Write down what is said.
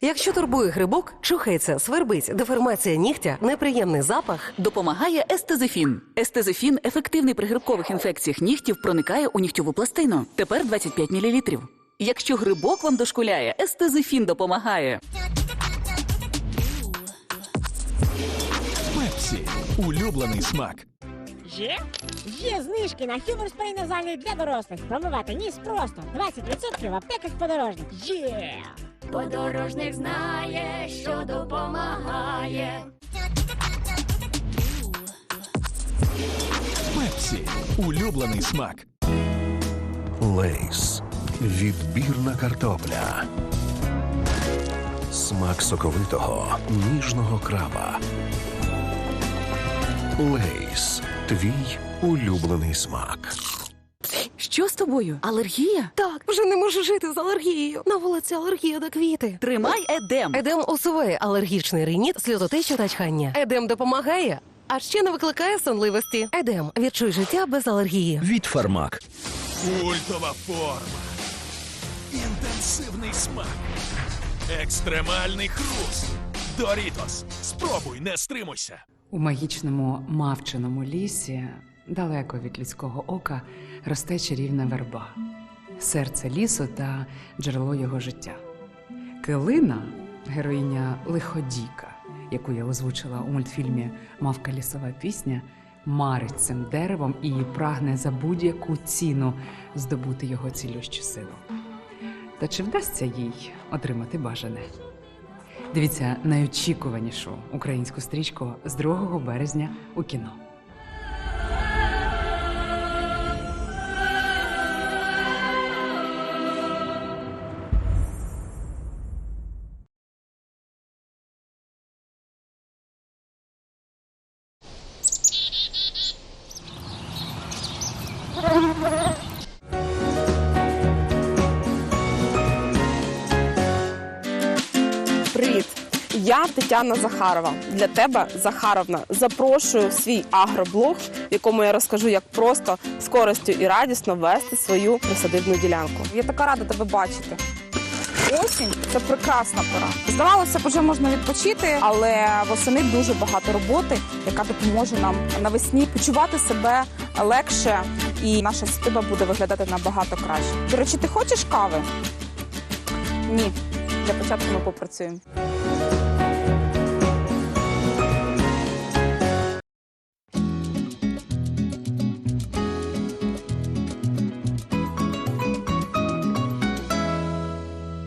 Якщо турбує грибок, чухається, свербить, деформація нігтя, неприємний запах. Допомагає естезифін. Естезифін ефективний при грибкових інфекціях нігтів проникає у нігтєву пластину. Тепер 25 мл. Якщо грибок вам дошкуляє, естезифін допомагає. Пепсі. Улюблений смак. Є? Є знижки на Humor Spray назальний для дорослих. Промивати ніс просто. 20% в аптеках подорожник. Є! Подорожник знає, що допомагає. Пепсі. Улюблений смак. Лейс. Відбірна картопля. Смак соковитого, ніжного краба. Лейс. Твій улюблений смак. Що з тобою? Алергія? Так, вже не можу жити з алергією. На вулиці алергія на квіти. Тримай едем. Едем усуває алергічний рініт, сльозотечу та чхання. Едем допомагає, а ще не викликає сонливості. Едем, відчуй життя без алергії. Від Фармак. Культова форма. Інтенсивний смак. Екстремальний хруст. Дорітос. Спробуй, не стримуйся. У магічному мавчиному лісі, далеко від людського ока, росте чарівна верба, серце лісу та джерело його життя. Килина, героїня лиходійка, яку я озвучила у мультфільмі Мавка лісова пісня, марить цим деревом і прагне за будь-яку ціну здобути його цілющу силу. Та чи вдасться їй отримати бажане? Дивіться найочікуванішу українську стрічку з 2 березня у кіно. Я Тетяна Захарова. Для тебе Захаровна запрошую в свій агроблог, в якому я розкажу, як просто з користю і радісно вести свою присадибну ділянку. Я така рада тебе бачити. Осінь це прекрасна пора. Здавалося вже можна відпочити, але восени дуже багато роботи, яка допоможе нам навесні почувати себе легше, і наша садиба буде виглядати набагато краще. До речі, ти хочеш кави? Ні. Для початку ми попрацюємо.